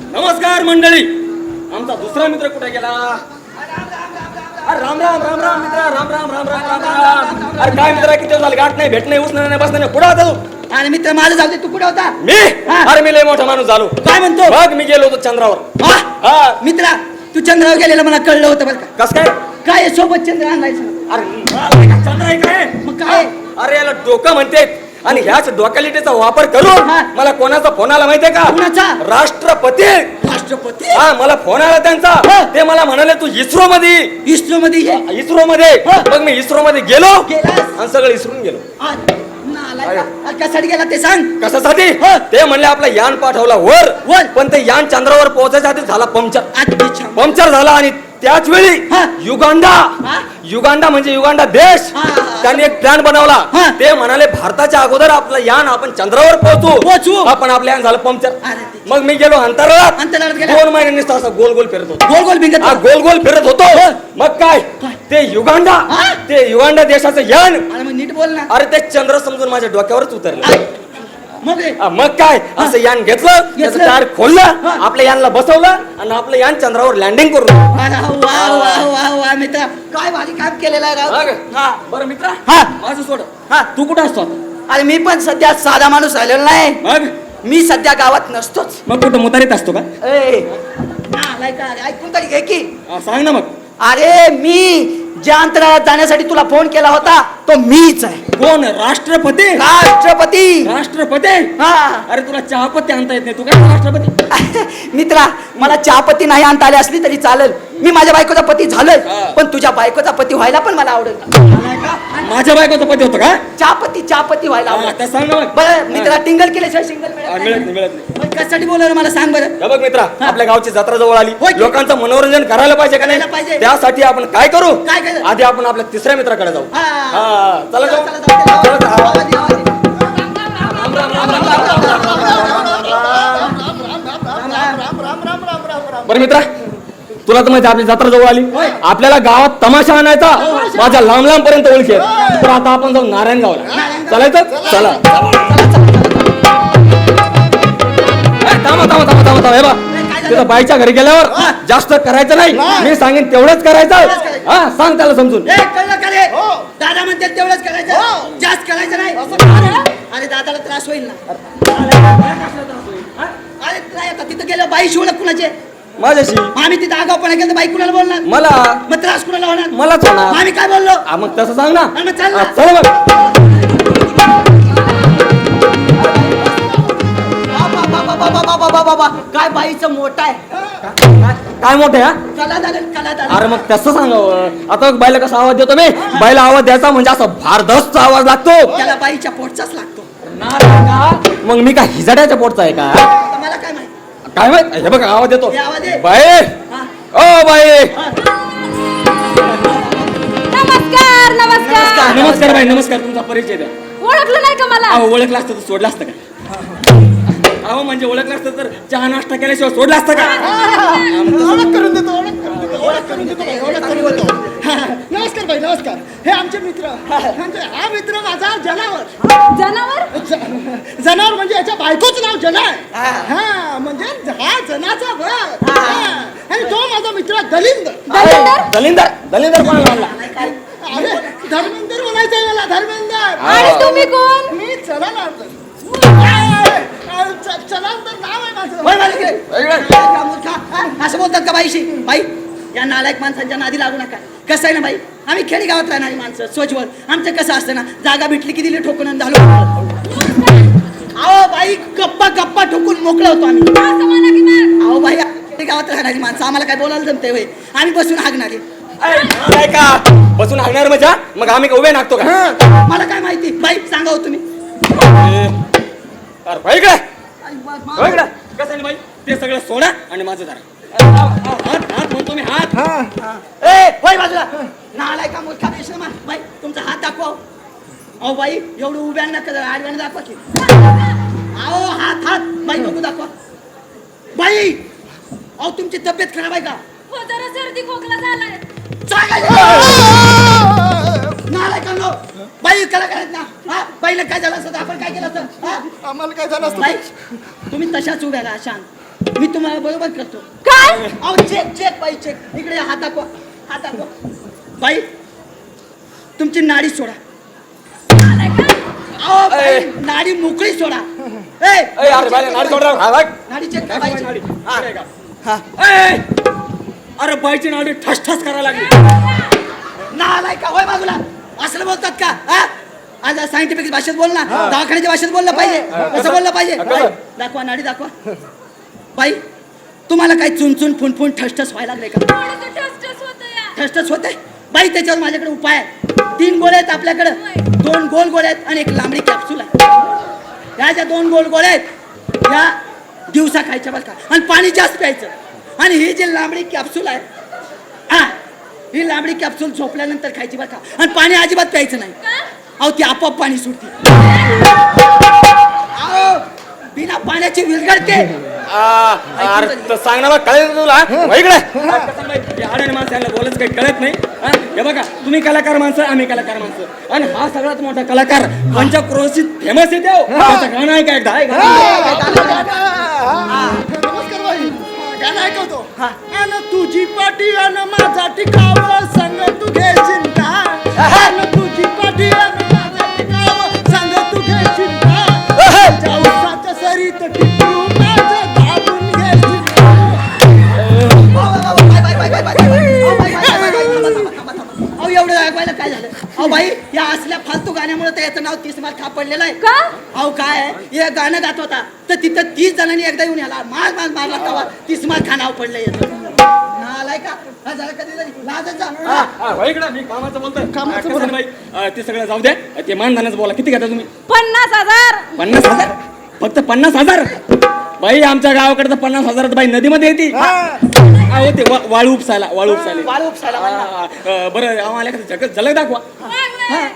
नमस्कार मंडळी. आमचा दुसरा मित्र कुठे गेला? अरे राम राम राम राम मित्र राम राम राम राम राम राम. अरे काय मित्र किती झाले गाठ नाही भेट नाही उचणं नाही बसणं नाही कुठं होता तू? मित्र माझं जाऊ दे तू कुठे होता? मी? हा. अरे मी लय मोठा माणूस झालो. काय म्हणतो? बघ मी गेलो होतो चंद्रावर. हा? हा. मित्रा तू चंद्रावर गेलेला मला कळलं होतं बरं का? कस काय? काय सोबत चंद्र आणलायचं अरे चंद्र आहे काय मग काय? अरे याला डोकं म्हणते आणि ह्याच डोकॅलिटीचा वापर करून हा. मला कोणाचा फोन आला माहितीये का? राष्ट्रपती राष्ट्रपती हा मला फोन आला त्यांचा. ते मला म्हणाले तू इस्रो मध्ये इस्रो मध्ये ये इस्रो मध्ये हा. मग मी इस्रो मध्ये गेलो गेलास? आणि सगळं इसरून गेलो आ, नालायक. आ, कशासाठी गेला ते सांग कशासाठी हा. ते म्हणले आपलं यान पाठवला वर वर. पण ते यान चंद्रावर पोहोचायच्या आधी झाला पंक्चर पंक्चर झाला आणि त्याच वेळी. युगांडा. युगांडा म्हणजे युगांडा देश. त्यांनी एक प्लॅन बनवला. ते म्हणाले भारताच्या अगोदर आपलं यान आपण चंद्रावर पोहोचू पोहोचू. आपण आपलं यान झालं पंक्चर मग मी गेलो अंतराळात? दोन महिने नुसतं असं गोल गोल फिरत होतो गोल गोल भिंगत गोल गोल फिरत होतो. मग काय? ते युगांडा? ते युगांडा देशाचं यान नीट बोल ना अरे ते चंद्र समजून माझ्या डोक्यावरच उतरलं मग? हा, काय? असं यान घेतलं त्याचं घेतलं. टायर खोललं हा. आपल्या यानला बसवलं आणि आपलं यान चंद्रावर लँडिंग करून अरे वा वा वा वा मित्र. काय भारी काम केलेलं आहे राव. हा. बरं मित्र हा. माझं सोड. हा. तू कुठं असतो आता? अरे मी पण सध्या साधा माणूस राहिलेलो नाही. मग मी सध्या गावात नसतोच. मग कुठं मुतारीत असतो का? ए, नालायका, अरे ऐकून तरी घे की. हा, सांग ना मग. अरे मी ज्या अंतराळात जाण्यासाठी तुला फोन केला होता तो मीच आहे. कोण? राष्ट्रपती? राष्ट्रपती. राष्ट्रपती? हा. अरे तुला चहापत्ती आणता येत नाही. तू काय राष्ट्रपती? मित्रा मला चहापत्ती नाही आणता आली असली तरी चालेल. मी माझ्या बायकोचा पती झालोय. पण तुझ्या बायकोचा पती व्हायला पण मला आवडेल माझ्या बायकोचं पती होतं का? चहापत्ती चहापत्ती व्हायला आवडेल. सांग ना बरं मित्रा टिंगल केल्याशिवाय सिंगल मिळत नाही. मिळत नाही मग कशासाठी बोलवलं मला सांग बरं? हे बघ मित्रा आपल्या गावची जत्रा जवळ आली. होय की? लोकांचं मनोरंजन करायला पाहिजे का करायला नाही पाहिजे. त्यासाठी आपण काय करू? काय करू? आधी आपण आपल्या तिसऱ्या मित्राकडे जाऊ. हा. हा, चला. बरं मित्रा तुला तर माहिती आपली जत्रा जवळ आली आपल्याला गावात तमाशा आणायचा माझ्या लांब लांब पर्यंत ओळखी. तर आता आपण जाऊ नारायण गावला चालायचं चला ए, थांबा थांबा थांबा थांबा थांबा हे बा तिथं बाईच्या घरी गेल्यावर जास्त करायचं नाही मी सांगेन तेवढंच करायचं हा सांग त्याला समजून रे दादा म्हणते तेवढंच करायचं जास्त करायचं नाही अरे दादाला त्रास होईल ना अरे काय आता तिथं गेलं बाई शिवलं कुणाचे माझ्याशी आम्ही तिथं आगावपणा केलं तर बाई कुणाला बोलणार मला मग त्रास कुणाला होणार मलाच होणार आम्ही काय बोललो हा, मग तसं सांग ना हा, मग चाल ना. हा, चला मग बाबा बाबा बाबा बाबा बाबा बाबा काय बाईचं मोठा आहे काय मोठे हा? दादा दादा अरे मग तसं सांगावं आता बघ बायला कसा आवाज देतो मी? बायला आवाज द्यायचा म्हणजे असा भारदस्त आवाज लागतो. त्याला बाईच्या पोटचाच लागतो. मग मी काय हिजाड्याच्या पोटचा आहे का? आता मला काय माहिती? काय माहीत? हे बघ आवाज देतो. हे आवाज आहे. बाई! हा, ओ बाई! हा. नमस्कार नमस्कार. नमस्कार बाई नमस्कार. तुमचा परिचय द्या. ओळखलं नाही का मला? अहो ओळखलं असतं तर सोडलं असतं का? अहो म्हणजे ओळखलं असतं तर चहा नाश्ता केल्याशिवाय सोडलं असतं का? ओळख करून देतो ओळख करून देतो ओळख करून देतो बाई, ओळख करून देतो. हा. नमस्कार भाई नमस्कार. हे आमचे मित्र. म्हणजे हा मित्र माझा जनावर. जनावर? ज- जनावर म्हणजे याच्या बायकोचं नाव जना आहे हा म्हणजे हा जनाचा वर हा. आणि तो माझा मित्र दलिंद दलिंदर? दलिंदर दलिंदर कोणाला आणला अरे धर्मेंदर म्हणायचंय मला धर्मेंदर. आणि तुम्ही कोण? मी चलानार चलांतर असं बोलतात का बाईशी? बाई या नालायक माणसांच्या नादी लागू नका. कसं आहे ना बाई? आम्ही खेडेगावात राहणारी माणसं सोजवळ आमचं कसं असतं ना जागा भेटली की दिली ठोकून झालो. अहो बाई गप्पा गप्पा ठोकून मोकळं होतो आम्ही. अहो बाई खेडेगावात राहणारी माणसं आम्हाला काय बोलायला जमते होय? आम्ही बसून हागणारे काय का? बसून हागणार मजा? मग आम्ही उभे नागतो का? मला काय माहिती? बाई सांगा हो तुम्ही. अरे बाई इकडे. हो इकडे कसं आहे बाई? ते सगळं सोडा आणि माझं धरा. हात हात म्हणतो मी हात. ए होय बाजूला. नालाय का मोठा बेशरम. बाई तुमचा हात दाखवा. हो. अहो बाई एवढं उभ्या नका जरा आडव्यानं दाखवा की. अहो हात हात. बाई नको दाखवा. बाई अहो तुमची तब्येत खराब आहे का? हो जरा सर्दी खोकला झालाय. नालाय का नो बाई कला करायचं ना. हा बाईला काय झालं असतं? तर आपण काय केलं असतं? हा? आम्हाला काय झालं असतं? बाई तुम्ही तशाच उभ्या राहा शांत. मी तुम्हाला बरोबर करतो. काय? अहो चेक चेक बाई चेक इकडे हात दाखवा. हात दाखवा. बाई तुमची नाडी सोडा. अहो बाई. नाडी मोकळी सोडा. ए ए, अरे बाई, नाडी सोड. रे. हा, बघ. नाडी चेक करा बाईची. हा. ए! अरे बाईची नाडी ठस ठस करायला लागली. नालाय का? होय बाजूला. असलं बोलतात का? हा? आज सायंटिफिक भाषेत बोल ना. दवाखान्याच्या भाषेत बोललं पाहिजे. कसं बोललं पाहिजे. दाखवा नाडी दाखवा. बाई तुम्हाला काही चुनचुन फुनफुन ठसठस व्हायला लागले का? ठसठस होतं बाई त्याच्यावर माझ्याकडे उपाय आहे तीन गोळे आहेत आपल्याकडे. दोन गोल गोळे आहेत आणि एक लांबडी कॅप्सूल आहे. ह्या ज्या दोन गोल गोळे आहेत या दिवसा खायच्या का. आणि पाणी जास्त प्यायचं. आणि ही जी लांबडी कॅप्सूल आहे हा ही लांबडी कॅप्सूल झोपल्यानंतर खायची का. आणि पाणी अजिबात प्यायचं नाही. का? अहो ती आपोआप पाणी सुटते अहो बिना पाण्याची विलगडते अरे तर कळेल तुला? हा? इकडे. माणसाला बोलायचं काही कळत नाही. हा? हे बघा तुम्ही कलाकार माणसं आम्ही कलाकार माणसं. आणि हा सगळ्यात मोठा कलाकार पंचक्रोशीत फेमस येते हो. त्याचं गाणं आहे का एकदा? आहे का? नमस्कार गाणं ऐकवतो? अन तुझी पाठी अन माझा टिकाव संग तू घे चिंता अन तर याचं नाव तीस मार खा पडलेलं आहे. का? अहो काय आहे, हे गाणं गात होता. तर तिथं तीस जणांनी एकदा येऊन याला मार मार मारला तवा तीस मार खा नाव पडलं याचं. नालाय का हा झालं कधी लाजत हा, जा. हा, हो इकडे मी कामाचं बोलतोय. कामाचं कसं आहे बाई? अ, ते सगळं जाऊ द्या ते मानधनाचं बोला. किती घेता तुम्ही? पन्नास हजार. पन्नास हजार? फक्त पन्नास हजार? बाई आमच्या गावाकडे तर पन्नास हजारात बाई नदीमध्ये येते. वा- वाळू उपसायला वाळू उपसायला. वाळू उपसायला. हा, अ, बरं आम्हाला एखादं झलक दाखवा. হ্যাঁ